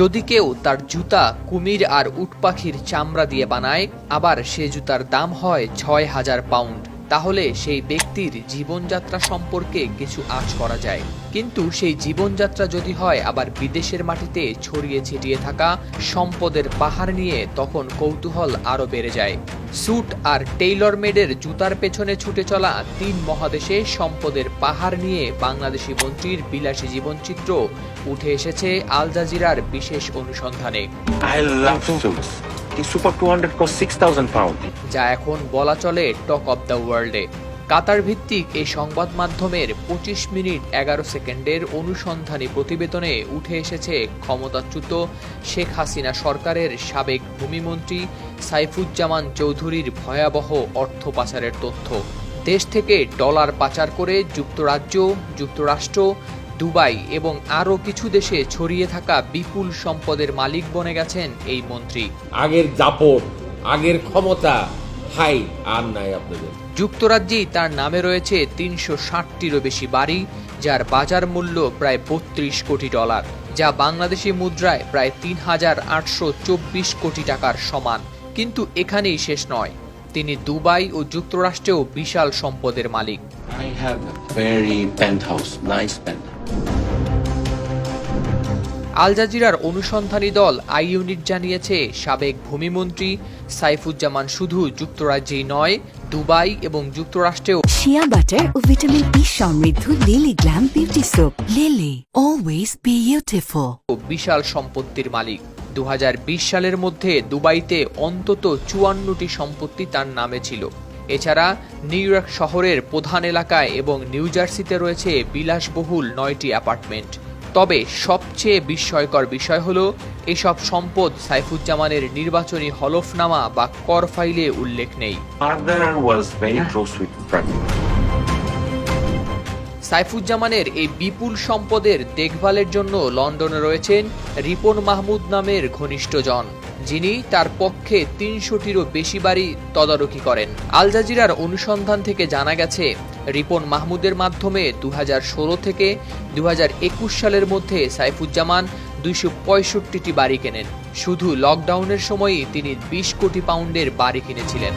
যদি কেউ তার জুতা, কুমির আর উটপাখির চামড়া দিয়ে বানায়, আবার সে জুতার দাম হয় ছয় হাজার পাউন্ড, তাহলে সেই ব্যক্তির জীবনযাত্রা সম্পর্কে কিছু আশ করা যায়। কিন্তু সেই জীবনযাত্রা যদি হয় আবার বিদেশের মাটিতে ছড়িয়ে ছিটিয়ে থাকা সম্পদের পাহাড় নিয়ে তখন কৌতূহল আরও বেড়ে যায় স্যুট আর টেইলর মেডের জুতার পেছনে ছুটে চলা তিন মহাদেশে সম্পদের পাহাড় নিয়ে বাংলাদেশি মন্ত্রীর বিলাসী জীবনচিত্র উঠে এসেছে আল জাজিরার বিশেষ অনুসন্ধানে I love suits. The Super 200 cost 6,000 pounds. যা এখন বলা চলে টক অব দ্য ওয়ার্ল্ডে কাতার ভিত্তিক এই সংবাদ মাধ্যমের পঁচিশ মিনিট এগারো সেকেন্ডের অনুসন্ধানী প্রতিবেদনে উঠে এসেছে ক্ষমতাচ্যুত শেখ হাসিনা সরকারের সাবেক ভূমিমন্ত্রী সাইফুজ্জামান চৌধুরীর ভয়াবহ অর্থ পাচারের তথ্য। দেশ থেকে ডলার পাচার করে যুক্তরাজ্য, যুক্তরাষ্ট্র, দুবাই এবং আরও কিছু দেশে ছড়িয়ে থাকা বিপুল সম্পদের মালিক বনে গেছেন এই মন্ত্রী। আগের দাপট আগের ক্ষমতা হাই আর নাই আপনাদের। যুক্তরাজ্যেই তার নামে রয়েছে তিনশো ষাটটিরও বেশি বাড়ি যার বাজার মূল্য প্রায় বত্রিশ কোটি ডলার যা বাংলাদেশি মুদ্রায় প্রায় তিন হাজার আটশো চব্বিশ কোটি টাকার সমান কিন্তু এখানেই শেষ নয়। তিনি দুবাই ও যুক্তরাষ্ট্রেও বিশাল সম্পদের মালিক। I have a very penthouse, nice penthouse. আল জাজিরার অনুসন্ধানী দল আই ইউনিট জানিয়েছে সাবেক ভূমিমন্ত্রী সাইফুজ্জামান শুধু যুক্তরাজ্যেই নয় দুবাই এবং যুক্তরাষ্ট্রেও শিয়া বাটার ও ভিটামিন ই সমৃদ্ধ Lily glam beauty soap Lily always beautiful বিশাল সম্পত্তির মালিক। দু হাজার বিশ সালের মধ্যে দুবাইতে অন্তত চুয়ান্নটি সম্পত্তি তার নামে ছিল। এছাড়া নিউ ইয়র্ক শহরের প্রধান এলাকায় এবং নিউ জার্সিতে রয়েছে বিলাসবহুল নয়টি অ্যাপার্টমেন্ট। তবে সবচেয়ে বিস্ময়কর বিষয় হল এসব সম্পদ সাইফুজ্জামানের নির্বাচনী হলফনামা বা কর ফাইলে উল্লেখ নেই. সাইফুজ্জামানের এই বিপুল সম্পদের দেখভালের জন্য লন্ডনে রয়েছেন রিপন মাহমুদ নামের ঘনিষ্ঠজন যিনি তার পক্ষে তিনশোটিরও বেশি বাড়ি তদারকি করেন। আল জাজিরার অনুসন্ধান থেকে জানা গেছে রিপন মাহমুদের মাধ্যমে দুহাজার ষোলো থেকে দুহাজার একুশ সালের মধ্যে সাইফুজ্জামান দুইশো পঁয়ষট্টিটি বাড়ি কেনেন। শুধু লকডাউনের সময়ই তিনি বিশ কোটি পাউন্ডের বাড়ি কিনেছিলেন।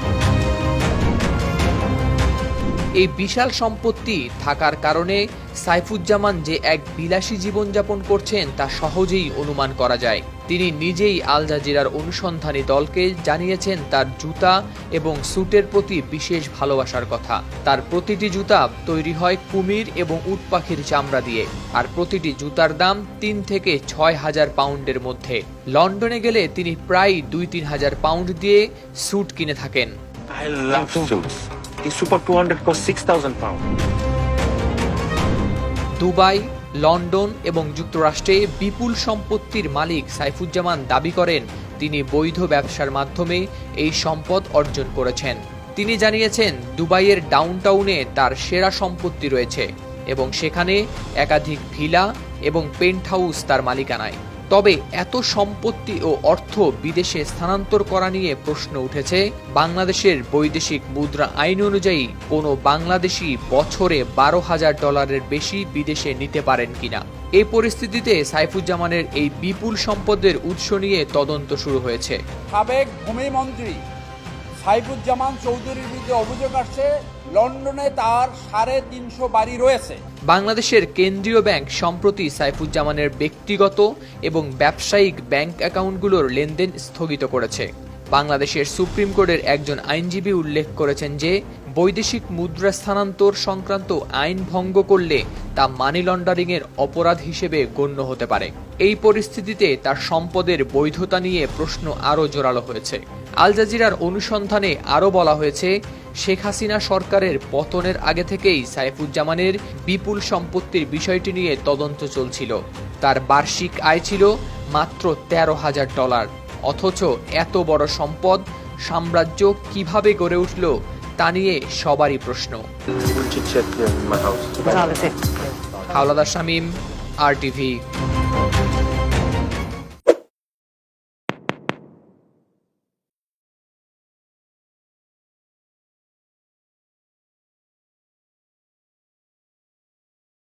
এই বিশাল সম্পত্তি থাকার কারণে সাইফুজ্জামান যে এক বিলাসী জীবনযাপন করছেন তা সহজেই অনুমান করা যায় তিনি নিজেই আল জাজিরার অনুসন্ধানী দলকে জানিয়েছেন তার জুতা এবং স্যুটের প্রতি বিশেষ ভালোবাসার কথা তার প্রতিটি জুতা তৈরি হয় কুমির এবং উট পাখির চামড়া দিয়ে আর প্রতিটি জুতার দাম তিন থেকে ছয় হাজার পাউন্ডের মধ্যে লন্ডনে গেলে তিনি প্রায় দুই তিন হাজার পাউন্ড দিয়ে স্যুট কিনে থাকেন I love suits. The Super 200 cost 6,000 pounds. Dubai, London এবং যুক্তরাষ্ট্রে বিপুল সম্পত্তির মালিক সাইফুজ্জামান দাবি করেন, তিনি বৈধ ব্যবসার মাধ্যমে এই সম্পদ অর্জন করেছেন। তিনি জানিয়েছেন, দুবাইয়ের ডাউনটাউনে তার সেরা সম্পত্তি রয়েছে এবং সেখানে একাধিক ভিলা এবং পেন্ট হাউস তার মালিকানায়। তবে এত সম্পত্তি ও অর্থ বিদেশে স্থানান্তর করা নিয়ে প্রশ্ন উঠেছে। বাংলাদেশের বৈদেশিক মুদ্রা আইন অনুযায়ী কোনো বাংলাদেশি বছরে বারো হাজার ডলারের বেশি বিদেশে নিতে পারেন কিনা। এই পরিস্থিতিতে সাইফুজ্জামানের এই বিপুল সম্পদের উৎস নিয়ে তদন্ত শুরু হয়েছে। সাবেক ভূমিমন্ত্রী সাইফুজ্জামান চৌধুরীর বিরুদ্ধে অভিযোগ আসছে, লন্ডনে তার সাড়ে তিনশো বাড়ি রয়েছে। বাংলাদেশের কেন্দ্রীয় ব্যাংক সম্প্রতি সাইফুজ্জামানের ব্যক্তিগত এবং ব্যবসায়িক ব্যাংক অ্যাকাউন্টগুলোর লেনদেন স্থগিত করেছে। বাংলাদেশের সুপ্রিম কোর্টের একজন আইনজীবী উল্লেখ করেছেন যে বৈদেশিক মুদ্রা স্থানান্তর সংক্রান্ত আইন ভঙ্গ করলে তা মানি লন্ডারিংয়ের অপরাধ হিসেবে গণ্য হতে পারে। এই পরিস্থিতিতে তার সম্পদের বৈধতা নিয়ে প্রশ্ন আরও জোরালো হয়েছে। আল জাজিরার অনুসন্ধানে আরও বলা হয়েছে, শেখ হাসিনা সরকারের পতনের আগে থেকেই সাইফুজ্জামানের বিপুল সম্পত্তির বিষয়টি নিয়ে তদন্ত চলছিল। তার বার্ষিক আয় ছিল মাত্র তেরো হাজার ডলার। অথচ এত বড় সম্পদ সাম্রাজ্য কীভাবে গড়ে উঠল তা নিয়ে সবারই প্রশ্ন। হাওলাদার শামীম আর টিভি